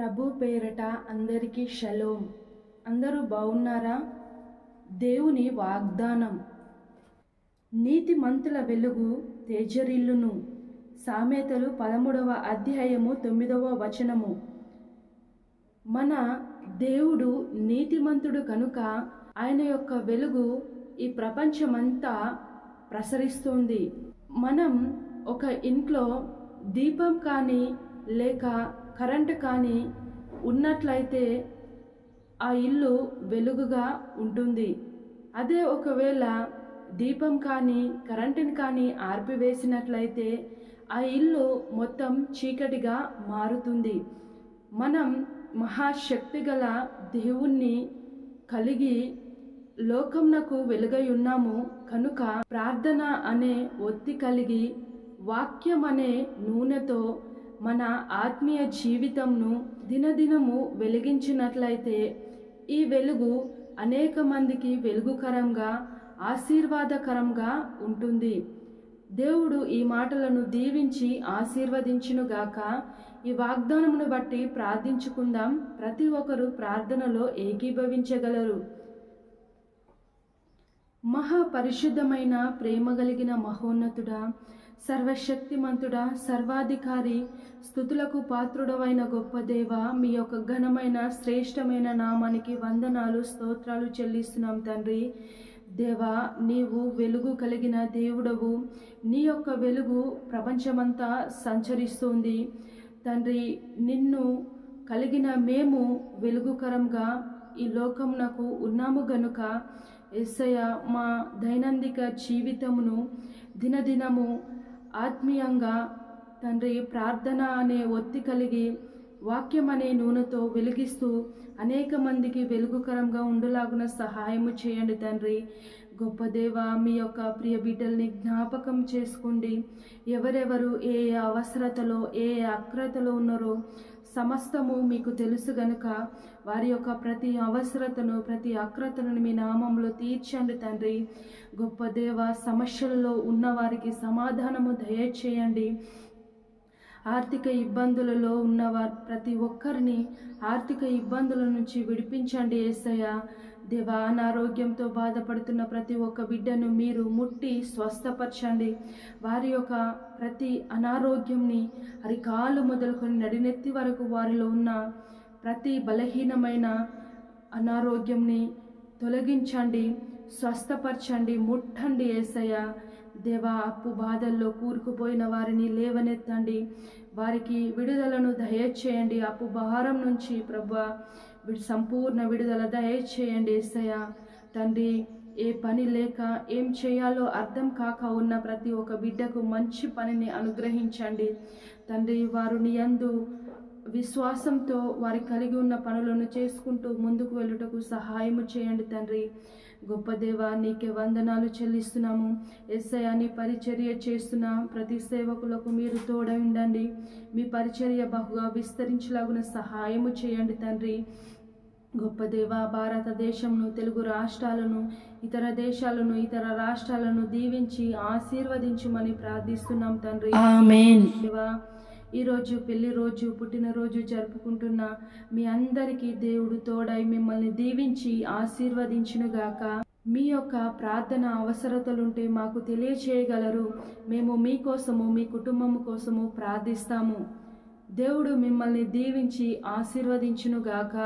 ప్రభు పేరట అందరికీ షలోం. అందరూ బాగున్నారా? దేవుని వాగ్దానం. నీతి మంతుల వెలుగు తేజరిల్లును. సామెతలు పదమూడవ అధ్యాయము తొమ్మిదవ వచనము. మన దేవుడు నీతిమంతుడు కనుక ఆయన యొక్క వెలుగు ఈ ప్రపంచమంతా ప్రసరిస్తుంది. మనం ఒక ఇంట్లో దీపం కానీ లేక కరెంటు కానీ ఉన్నట్లయితే ఆ ఇల్లు వెలుగుగా ఉంటుంది. అదే ఒకవేళ దీపం కానీ కరెంటుని కానీ ఆర్పివేసినట్లయితే ఆ ఇల్లు మొత్తం చీకటిగా మారుతుంది. మనం మహాశక్తి గల దేవుణ్ణి కలిగి లోకంనకు వెలుగై ఉన్నాము. కనుక ప్రార్థన అనే ఒత్తి కలిగి వాక్యం అనే నూనెతో మన ఆత్మీయ జీవితంను దినదినము వెలిగించినట్లయితే ఈ వెలుగు అనేక మందికి వెలుగుకరంగా ఆశీర్వాదకరంగా ఉంటుంది. దేవుడు ఈ మాటలను దీవించి ఆశీర్వదించునుగాక ఈ వాగ్దానమును బట్టి ప్రార్థించుకుందాం. ప్రతి ఒక్కరు ప్రార్థనలో ఏకీభవించగలరు. మహాపరిశుద్ధమైన ప్రేమ కలిగిన మహోన్నతుడా సర్వశక్తిమంతుడా సర్వాధికారి స్థుతులకు పాత్రుడవైన గొప్ప దేవ మీ యొక్క ఘనమైన శ్రేష్టమైన నామానికి వందనాలు స్తోత్రాలు చెల్లిస్తున్నాం తండ్రి. దేవా నీవు వెలుగు కలిగిన దేవుడవు. నీ యొక్క వెలుగు ప్రపంచమంతా సంచరిస్తుంది. తండ్రి నిన్ను కలిగిన మేము వెలుగుకరంగా ఈ లోకమునకు ఉన్నాము గనుక ఎస్సయ మా దైనందిక జీవితమును దినదినము ఆత్మీయంగా తండ్రి ప్రార్థన అనే ఒత్తి కలిగి వాక్యం అనే నూనెతో వెలిగిస్తూ అనేక మందికి వెలుగుకరంగా ఉండులాగున సహాయము చేయండి తండ్రి. గొప్ప దేవ మీ యొక్క ప్రియ బిడ్డల్ని జ్ఞాపకం చేసుకోండి. ఎవరెవరు ఏ అవసరతలో ఏ ఏ అక్రతలో ఉన్నారో సమస్తము మీకు తెలుసు గనుక వారి యొక్క ప్రతి అవసరతను ప్రతి అక్రతను మీ నామంలో తీర్చండి తండ్రి. గొప్ప దేవ సమస్యలలో ఉన్నవారికి సమాధానము దయచేయండి. ఆర్థిక ఇబ్బందులలో ఉన్నవారు ప్రతి ఒక్కరిని ఆర్థిక ఇబ్బందుల నుంచి విడిపించండి ఏసయ్య. దేవా అనారోగ్యంతో బాధపడుతున్న ప్రతి ఒక్క బిడ్డను మీరు ముట్టి స్వస్థపరచండి. వారి యొక్క ప్రతి అనారోగ్యంని అరికాలు మొదలుకొని నడినెత్తి వరకు వారిలో ఉన్న ప్రతి బలహీనమైన అనారోగ్యంని తొలగించండి స్వస్థపరచండి ముట్టండి ఏసయ్య. దేవా అప్పు బాధల్లో కూరుకుపోయిన వారిని లేవనెత్తండి. వారికి విడుదలను దయచేయండి. అప్పు భారం నుంచి ప్రభు సంపూర్ణ విడుదల దయచేయండి ఏసయ తండ్రి ఏ పని లేక ఏం చేయాలో అర్థం కాక ఉన్న ప్రతి ఒక్క బిడ్డకు మంచి పనిని అనుగ్రహించండి. తండ్రి వారు నీ అందు విశ్వాసంతో వారి కలిగి ఉన్న పనులను చేసుకుంటూ ముందుకు వెళ్ళుటకు సహాయము చేయండి తండ్రి. గొప్ప దేవ నీకే వందనాలు చెల్లిస్తున్నాము. ఎస్ఐ అని పరిచర్య చేస్తున్న ప్రతి సేవకులకు మీరు తోడ ఉండండి మీ పరిచర్య బహుగా విస్తరించలాగున సహాయము చేయండి తండ్రి. గొప్ప దేవ భారతదేశంను తెలుగు రాష్ట్రాలను ఇతర దేశాలను ఇతర రాష్ట్రాలను దీవించి ఆశీర్వదించుమని ప్రార్థిస్తున్నాం తండ్రి. దేవా ఈరోజు పెళ్ళి రోజు పుట్టినరోజు జరుపుకుంటున్న మీ అందరికీ దేవుడు తోడై మిమ్మల్ని దీవించి ఆశీర్వదించునుగాక. మీ యొక్క ప్రార్థన అవసరతలుంటే మాకు తెలియచేయగలరు. మేము మీకోసము మీ కుటుంబం కోసము ప్రార్థిస్తాము. దేవుడు మిమ్మల్ని దీవించి ఆశీర్వదించునుగాక.